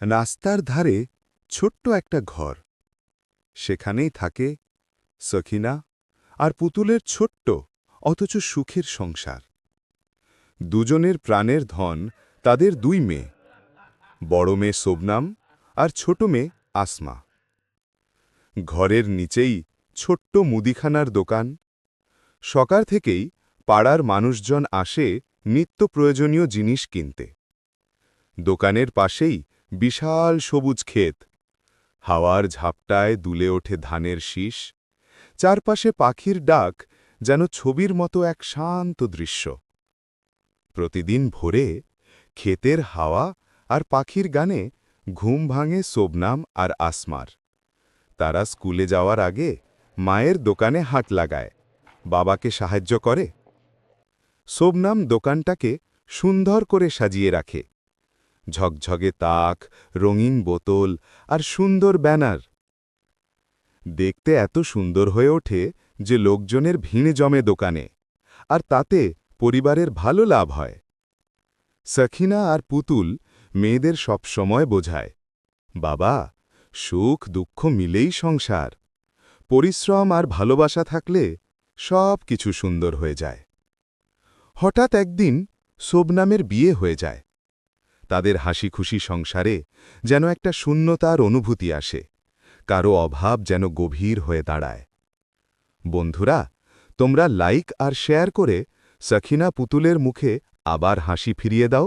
রাস্তার ধারে ছোট্ট একটা ঘর। সেখানেই থাকে সখিনা আর পুতুলের ছোট্ট, অথচ সুখের সংসার। দুজনের প্রাণের ধন তাদের দুই মেয়ে, বড় মেয়ে শোভনাম আর ছোট মেয়ে আসমা। ঘরের নিচেই ছোট্ট মুদিখানার দোকান। সকাল থেকেই পাড়ার মানুষজন আসে নিত্য প্রয়োজনীয় জিনিস কিনতে। দোকানের পাশেই বিশাল সবুজ ক্ষেত। হাওয়ার ঝাপটায় দুলে ওঠে ধানের শীষ। চারপাশে পাখির ডাক যেন ছবির মতো এক শান্ত দৃশ্য। প্রতিদিন ভোরে ক্ষেতের হাওয়া আর পাখির গানে ঘুম ভাঙে সোবনাম আর আসমার। তারা স্কুলে যাওয়ার আগে মায়ের দোকানে হাট লাগায়। বাবাকে সাহায্য করে। সোবনাম দোকানটাকে সুন্দর করে সাজিয়ে রাখে। ঝকঝগে তাক, রঙিন বোতল আর সুন্দর ব্যানার। দেখতে এত সুন্দর হয়ে ওঠে যে লোকজনের ভিড় জমে দোকানে, আর তাতে পরিবারের ভালো লাভ হয়। সখিনা আর পুতুল মেয়েদের সব সময় বোঝায়, বাবা, সুখ দুঃখ মিলেই সংসার। পরিশ্রম আর ভালোবাসা থাকলে সব কিছু সুন্দর হয়ে যায়। হঠাৎ একদিন সোবনামের বিয়ে হয়ে যায়। তাদের হাসি খুশি সংসারে যেন একটা শূন্যতার অনুভূতি আসে, কারও অভাব যেন গভীর হয়ে দাঁড়ায়। বন্ধুরা, তোমরা লাইক আর শেয়ার করে সখিনা পুতুলের মুখে আবার হাসি ফিরিয়ে দাও।